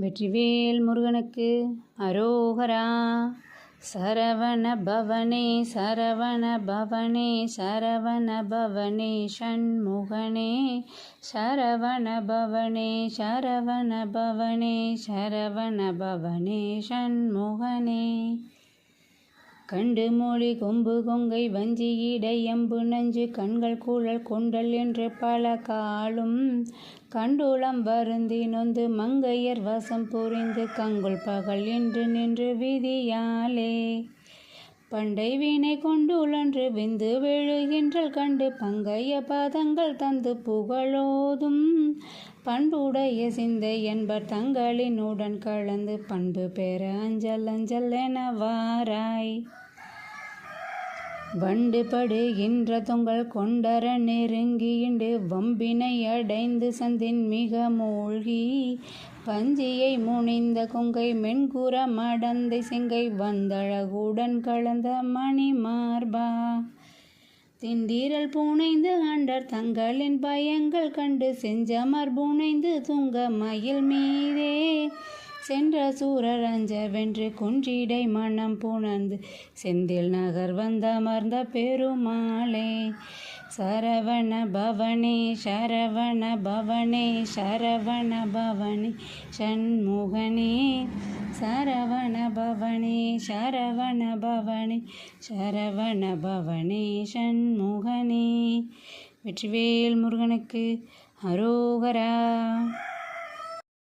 வெற்றிவேல் முருகனுக்கு அரோகரா. சரவண பவனே சரவண பவனே சரவண பவனே ஷண்முகனே சரவண பவனே சரவண பவனே சரவண பவனே ஷண்முகனே கண்டு மொழி கொம்பு கொங்கை வஞ்சி இடை எம்பு நஞ்சு கண்கள் கூழல் கொண்டல் என்று பல காலும். கண்டுளம் வருந்தி நொந்து மங்கையர் வசம் புரிந்து கங்குள் பகல் என்று நின்று விதியாலே. பண்டை வீணை கொண்டுழன்று விந்து விழுகின்றல் கண்டு பங்கைய பாதங்கள் தந்து புகழோதும். பண்புடைய சிந்தை என்பர் தங்களினுடன் கலந்து பண்பு பெற அஞ்சல் அஞ்சல் என வாராய். வண்டு படுகின்ற தொங்கல் கொண்டர நெருங்கிண்டு வம்பினை அடைந்து சந்தின் மிக மூழ்கி பஞ்சியை முனிந்த கொங்கை மென்குற மடந்தை செங்கை வந்தழகுடன் கலந்த மணி மார்பா. திண்டீரல் பூனைந்து ஆண்டர் தங்களின் பயங்கள் கண்டு செஞ்சமர் பூனைந்து துங்க மயில் மீதே. சென்ற சூரர் அஞ்ச வென்று குன்றிடை மனம் புணர்ந்து செந்தில் நகர் வந்தமர்ந்த பெருமாளே. சரவண பவனே சரவண பவனே சரவண பவனே சண்முகனே. சரவண பவனே சரவண பவனே சரவண பவனே ஷண்முகனே வெற்றிவேல் முருகனுக்கு அரோகரா.